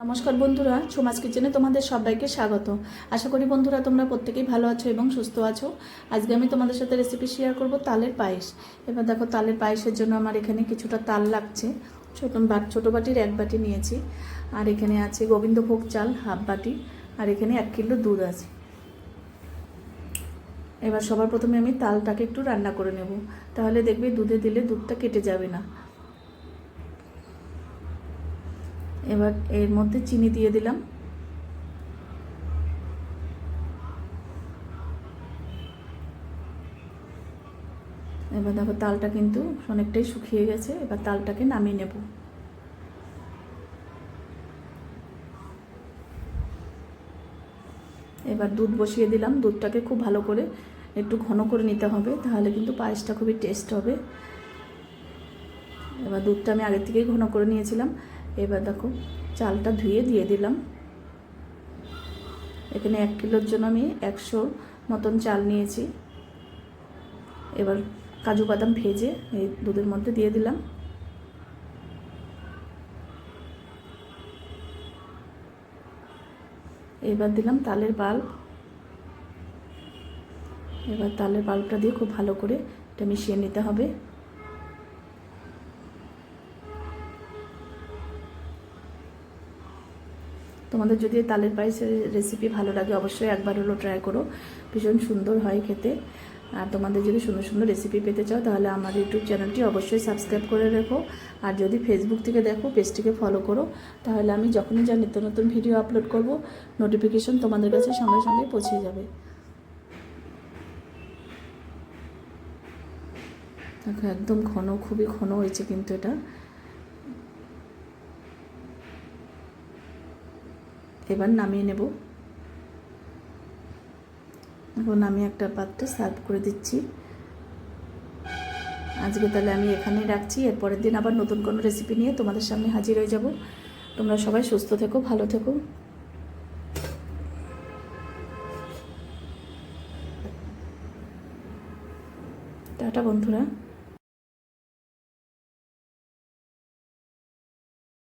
নমস্কার বন্ধুরা সোমাজ কিচেনে তোমাদের সবাইকে স্বাগত। আশা করি বন্ধুরা তোমরা প্রত্যেকেই ভালো আছো এবং সুস্থ আছো। আজকে আমি তোমাদের সাথে রেসিপি শেয়ার করব তালের পায়েস। এবার দেখো তালের পায়েসের জন্য আমার এখানে কিছুটা তাল লাগছে। ছোটো ছোটো বাটির এক বাটি নিয়েছি। আর এখানে আছে গোবিন্দভোগ চাল হাফ বাটি। আর এখানে এক কিলো দুধ আছে। এবার সবার প্রথমে আমি তালটাকে একটু রান্না করে নেব। তাহলে দেখবে দুধে দিলে দুধটা কেটে যাবে না। এবার এর মধ্যে চিনি দিয়ে দিলাম। এবার দেখো তালটা কিন্তু অনেকটাই শুকিয়ে গেছে, এবার তালটাকে নামিয়ে নেব। এবার দুধ বসিয়ে দিলাম, দুধটাকে খুব ভালো করে একটু ঘন করে নিতে হবে, তাহলে কিন্তু পায়েসটা খুবই টেস্ট হবে। এবার দুধটা আমি আগের থেকেই ঘন করে নিয়েছিলাম। এবার দেখো চালটা ধুয়ে দিয়ে দিলাম। এখানে এক কিলোর জন্য আমি একশো মতন চাল নিয়েছি। এবার কাজু বাদাম ভেজে এই দুধের মধ্যে দিয়ে দিলাম। এবার দিলাম তালের বাল্ব। এবার তালের বাল্বটা দিয়ে খুব ভালো করে এটা মিশিয়ে নিতে হবে। তোমাদের যদি তালের পায়েসের রেসিপি ভালো লাগে, অবশ্যই একবার হলো ট্রাই করো। ভীষণ সুন্দর হয় খেতে। আর তোমাদের যদি সুন্দর সুন্দর রেসিপি পেতে চাও, তাহলে আমার ইউটিউব চ্যানেলটি অবশ্যই সাবস্ক্রাইব করে রেখো। আর যদি ফেসবুক থেকে দেখো পেজটিকে ফলো করো, তাহলে আমি যখনই যা নিত্য নতুন ভিডিও আপলোড করব নোটিফিকেশন তোমাদের কাছে সঙ্গে সঙ্গে পৌঁছে যাবে। দেখো, একদম ঘন, খুবই ঘন হয়েছে কিন্তু এটা। এবার নামিয়ে নেব। এখন আমি একটা পাত্রে সার্ভ করে দিচ্ছি। আজকে তাহলে আমি এখানেই রাখছি। এরপরের দিন আবার নতুন কোনো রেসিপি নিয়ে তোমাদের সামনে হাজির হয়ে যাব। তোমরা সবাই সুস্থ থেকো, ভালো থেকো। টাটা বন্ধুরা।